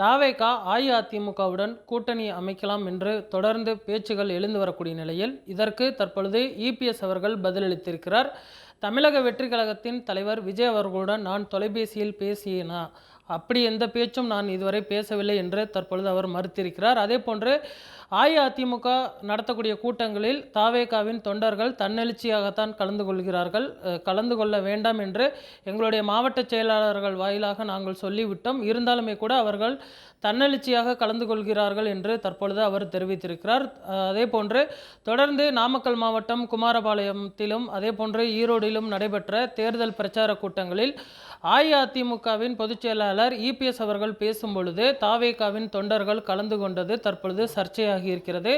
தாவேகா அஇஅதிமுகவுடன் கூட்டணி அமைக்கலாம் என்று தொடர்ந்து பேச்சுகள் எழுந்து வரக்கூடிய நிலையில் இதற்கு தற்பொழுது இபிஎஸ் அவர்கள் பதிலளித்திருக்கிறார். தமிழக வெற்றி கழகத்தின் தலைவர் விஜய் அவர்களுடன் நான் தொலைபேசியில் பேசியேனா? அப்படி எந்த பேச்சும் நான் இதுவரை பேசவில்லை என்று தற்பொழுது அவர் மறுத்திருக்கிறார். அதே போன்று அஇஅதிமுக நடத்தக்கூடிய கூட்டங்களில் தாவேகாவின் தொண்டர்கள் தன்னெழுச்சியாகத்தான் கலந்து கொள்கிறார்கள். கலந்து கொள்ள வேண்டாம் என்று எங்களுடைய மாவட்ட செயலாளர்கள் வாயிலாக நாங்கள் சொல்லிவிட்டோம். இருந்தாலுமே கூட அவர்கள் தன்னெழுச்சியாக கலந்து கொள்கிறார்கள் என்று தற்பொழுது அவர் தெரிவித்திருக்கிறார். அதே போன்று தொடர்ந்து நாமக்கல் மாவட்டம் குமாரபாளையத்திலும் அதே போன்று ஈரோடிலும் நடைபெற்ற தேர்தல் பிரச்சார கூட்டங்களில் அஇஅதிமுகவின் பொதுச் செயலாளர் இபிஎஸ் அவர்கள் பேசும் பொழுது தாவேகாவின் தொண்டர்கள் கலந்து கொண்டது தற்பொழுது சர்ச்சையாக இருக்கிறது.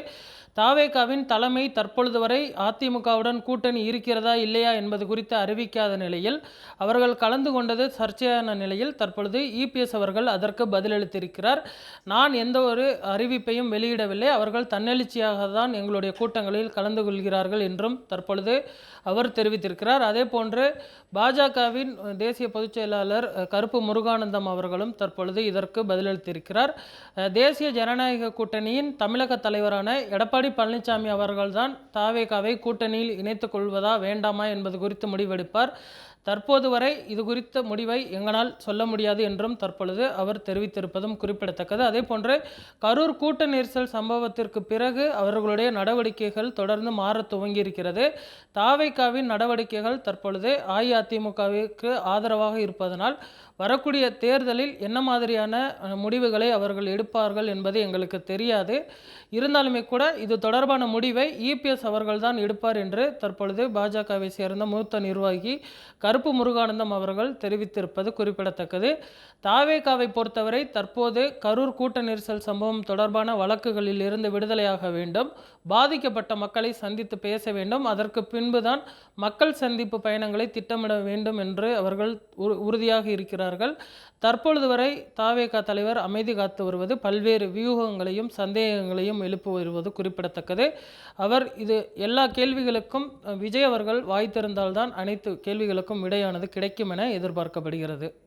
தாவேகாவின் தலைமை தற்பொழுது வரை அதிமுகவுடன் கூட்டணி இருக்கிறதா இல்லையா என்பது குறித்து அறிவிக்காத நிலையில் அவர்கள் கலந்து கொண்டது சர்ச்சையான நிலையில் தற்பொழுது இபிஎஸ் அவர்கள் அதற்கு பதிலளித்திருக்கிறார். நான் எந்த ஒரு அறிவிப்பையும் வெளியிடவில்லை. அவர்கள் தன்னெழுச்சியாக தான் எங்களுடைய கூட்டங்களில் கலந்து கொள்கிறார்கள் என்றும் தற்பொழுது அவர் தெரிவித்திருக்கிறார். அதே போன்று பாஜகவின் தேசிய பொதுச் செயலாளர் கருப்பு முருகானந்தம் அவர்களும் தற்பொழுது இதற்கு பதிலளித்திருக்கிறார். தேசிய ஜனநாயக கூட்டணியின் தமிழக தலைவரான எடப்பாடி பழனிசாமி அவர்கள்தான் தாவேகாவை கூட்டணியில் இணைத்துக் கொள்வதா வேண்டாமா என்பது குறித்து முடிவெடுப்பார். தற்போது வரை இது குறித்த முடிவை எங்களால் சொல்ல முடியாது என்றும் தற்பொழுது அவர் தெரிவித்திருப்பதும் குறிப்பிடத்தக்கது. அதே போன்று கரூர் கூட்ட நெரிசல் சம்பவத்திற்கு பிறகு அவர்களுடைய நடவடிக்கைகள் தொடர்ந்து மாற துவங்கியிருக்கிறது. தாவைக்காவின் நடவடிக்கைகள் தற்பொழுது அஇஅதிமுகவிற்கு ஆதரவாக இருப்பதனால் வரக்கூடிய தேர்தலில் என்ன மாதிரியான முடிவுகளை அவர்கள் எடுப்பார்கள் என்பது எங்களுக்கு தெரியாது. இருந்தாலுமே கூட இது தொடர்பான முடிவை இபிஎஸ் அவர்கள்தான் எடுப்பார் என்று தற்பொழுது பாஜகவை சேர்ந்த மூத்த நிர்வாகி கரு கருப்பு முருகானந்தம் அவர்கள் தெரிவித்திருப்பது குறிப்பிடத்தக்கது. தாவேகாவை பொறுத்தவரை தற்போது கரூர் கூட்ட நெரிசல் சம்பவம் தொடர்பான வழக்குகளில் இருந்து விடுதலையாக வேண்டும். பாதிக்கப்பட்ட மக்களை சந்தித்து பேச வேண்டும். அதற்கு பின்புதான் மக்கள் சந்திப்பு பயணங்களை திட்டமிட வேண்டும் என்று அவர்கள் உறுதியாக இருக்கிறார்கள். தற்பொழுது வரை தாவேகா தலைவர் அமைதி காத்து வருவது பல்வேறு வியூகங்களையும் சந்தேகங்களையும் எழுப்பி வருவது குறிப்பிடத்தக்கது. அவர் இது எல்லா கேள்விகளுக்கும் விஜய் அவர்கள் வாய் திறந்தால்தான் அனைத்து கேள்விகளுக்கும் விடையானது கிடைக்கும் என எதிர்பார்க்கப்படுகிறது.